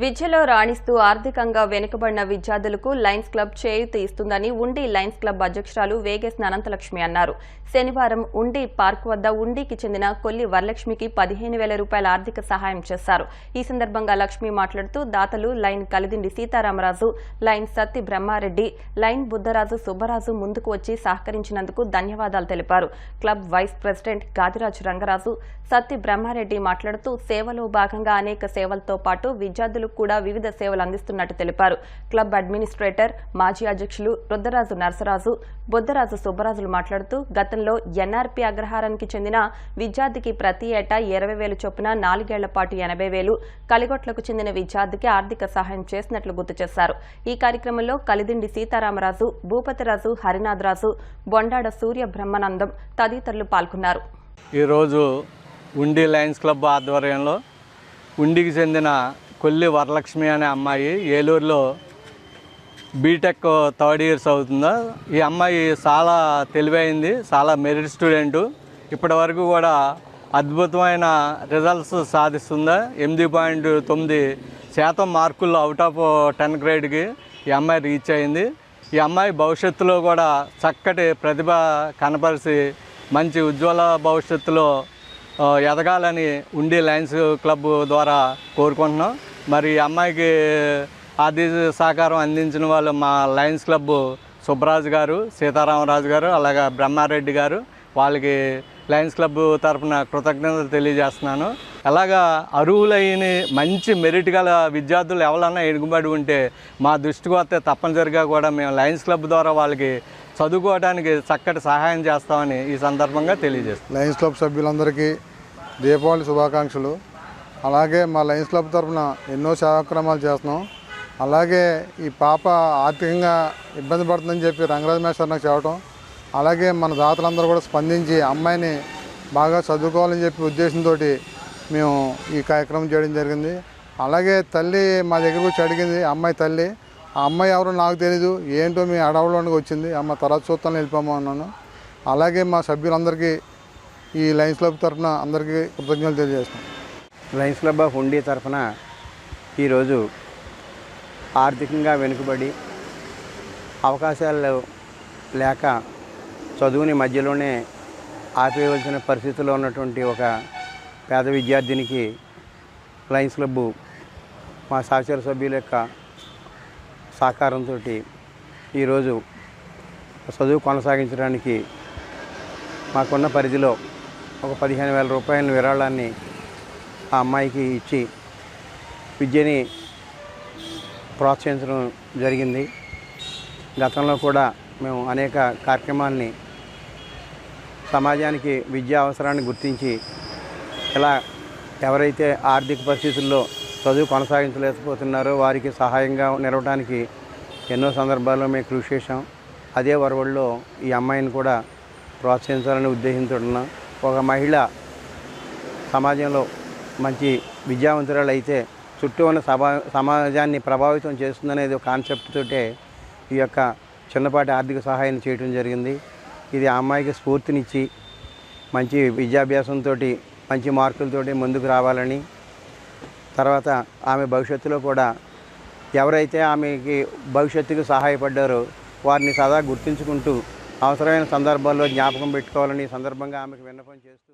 విద్యలో రాణిస్తూ ఆర్థికంగా వెనుకబడిన విద్యార్థులకు లయన్స్ క్లబ్ చేయూత ఇస్తుందని ఉండి లయన్స్ క్లబ్ అధ్యక్షురాలు వేగేసిన అనంతలక్ష్మి అన్నారు. శనివారం ఉండి పార్క్ వద్ద ఉండికి చెందిన కొల్లి వరలక్ష్మికి పదిహేను వేల రూపాయల ఆర్థిక సహాయం చేశారు. ఈ సందర్భంగా లక్ష్మి మాట్లాడుతూ దాతలు lion Kalidindi Sitaramaraju lion Satti Brahmareddy lion Buddharaju Subbaraju ముందుకు వచ్చి సహకరించినందుకు ధన్యవాదాలు తెలిపారు. Club vice president Gadiraju Rangaraju Satti Brahmareddy మాట్లాడుతూ సేవలో భాగంగా అనేక సేవలతో పాటు విద్యార్థులు విద్యార్థులకు కూడా వివిధ సేవలు అందిస్తున్నట్టు తెలిపారు. క్లబ్ అడ్మినిస్ట్రేటర్ మాజీ అధ్యక్షులు రుద్దరాజు నరసరాజు బుద్ధరాజు సుబ్బరాజులు మాట్లాడుతూ గతంలో ఎన్ఆర్పీ అగ్రహారానికి చెందిన విద్యార్థికి ప్రతి ఏటా ఇరవై వేలు చొప్పున నాలుగేళ్ళ పాటు ఎనభై వేలు కలిగొట్లకు చెందిన విద్యార్థికి ఆర్థిక సహాయం చేసినట్లు గుర్తు చేశారు. ఈ కార్యక్రమంలో కలిదిండి సీతారామరాజు భూపతిరాజు హరినాథరాజు బొండాడ సూర్య బ్రహ్మానందం తదితరులు పాల్గొన్నారు. ఈరోజు ఉండి లయన్స్ క్లబ్ ఆధ్వర్యంలో ఉండికి చెందిన కొల్లి వరలక్ష్మి అనే అమ్మాయి ఏలూరులో బీటెక్ థర్డ్ ఇయర్స్ అవుతుందా? ఈ అమ్మాయి చాలా తెలివైంది చాలా మెరిట్ స్టూడెంటు ఇప్పటి వరకు కూడా అద్భుతమైన రిజల్ట్స్ సాధిస్తుందా? ఎనిమిది పాయింట్ తొమ్మిది శాతం మార్కుల్లో అవుట్ ఆఫ్ టెన్ గ్రేడ్కి ఈ అమ్మాయి రీచ్ అయింది. ఈ అమ్మాయి భవిష్యత్తులో కూడా చక్కటి ప్రతిభ కనపరిచి మంచి ఉజ్వల భవిష్యత్తులో ఎదగాలని ఉండి లయన్స్ క్లబ్ ద్వారా కోరుకుంటున్నాం. మరి అమ్మాయికి ఆర్థిక సహకారం అందించిన వాళ్ళు మా లయన్స్ క్లబ్ సుబ్బరాజు గారు సీతారామరాజు గారు అలాగే బ్రహ్మారెడ్డి గారు. వాళ్ళకి లయన్స్ క్లబ్ తరఫున కృతజ్ఞతలు తెలియజేస్తున్నాను. అలాగా అర్హులైన మంచి మెరిట్ గల విద్యార్థులు ఎవరన్నా ఎడుగుబడి ఉంటే మా దృష్టికి వస్తే తప్పనిసరిగా కూడా మేము లయన్స్ క్లబ్ ద్వారా వాళ్ళకి చదువుకోవడానికి చక్కటి సహాయం చేస్తామని ఈ సందర్భంగా తెలియజేస్తాం లయన్స్ క్లబ్ సభ్యులందరికీ దీపావళి శుభాకాంక్షలు. అలాగే మా లయన్స్ క్లబ్ తరఫున ఎన్నో సేవాక్రమాలు చేస్తున్నాం. అలాగే ఈ పాప ఆర్థికంగా ఇబ్బంది పడుతుందని చెప్పి రంగరాజ మేస్టర్ నాకు చెప్పడం అలాగే మన దాతలందరూ కూడా స్పందించి అమ్మాయిని బాగా చదువుకోవాలని చెప్పి ఉద్దేశంతో మేము ఈ కార్యక్రమం చేయడం జరిగింది. అలాగే తల్లి మా దగ్గరకు వచ్చి అడిగింది అమ్మాయి తల్లి ఆ అమ్మాయి ఎవరో నాకు తెలీదు ఏంటో మీ అడవులోనికి వచ్చింది. అమ్మ తర్వాత చూస్తాను వెళ్ళిపోమా అన్నాను. అలాగే మా సభ్యులందరికీ ఈ లయన్స్ క్లబ్ తరఫున అందరికీ కృతజ్ఞతలు తెలియజేస్తాం లయన్స్ క్లబ్ ఆఫ్ ఉండి తరఫున ఈరోజు ఆర్థికంగా వెనుకబడి అవకాశాలు లేక చదువుని మధ్యలోనే ఆపేయవలసిన పరిస్థితిలో ఉన్నటువంటి ఒక పేద విద్యార్థినికి లయన్స్ క్లబ్ మా సహచర సభ్యుల యొక్క సహకారంతో ఈరోజు చదువు కొనసాగించడానికి మాకున్న పరిధిలో ఒక పదిహేను వేల రూపాయల విరాళాన్ని ఆ అమ్మాయికి ఇచ్చి విద్యని ప్రోత్సహించడం జరిగింది. గతంలో కూడా మేము అనేక కార్యక్రమాల్ని సమాజానికి విద్యా అవసరాన్ని గుర్తించి ఇలా ఎవరైతే ఆర్థిక పరిస్థితుల్లో చదువు కొనసాగించలేకపోతున్నారు. వారికి సహాయంగా నిలవడానికి ఎన్నో సందర్భాల్లో మేము కృషి చేశాం. అదే వరవల్లో ఈ అమ్మాయిని కూడా ప్రోత్సహించాలని ఉద్దేశంతో ఒక మహిళ సమాజంలో మంచి విద్యావంతురాలు అయితే చుట్టూ ఉన్న సభా సమాజాన్ని ప్రభావితం చేస్తుందనేది ఒక కాన్సెప్ట్ తోటే ఈ యొక్క చిన్నపాటి ఆర్థిక సహాయం చేయడం జరిగింది. ఇది ఆ అమ్మాయికి స్ఫూర్తినిచ్చి మంచి విద్యాభ్యాసంతో మంచి మార్కులతోటి ముందుకు రావాలని తర్వాత ఆమె భవిష్యత్తులో కూడా ఎవరైతే ఆమెకి భవిష్యత్తుకు సహాయపడ్డారో వారిని సదా గుర్తుంచుకుంటూ అవసరమైన సందర్భాల్లో జ్ఞాపకం పెట్టుకోవాలని సందర్భంగా ఆమెకు విన్నపం చేస్తూ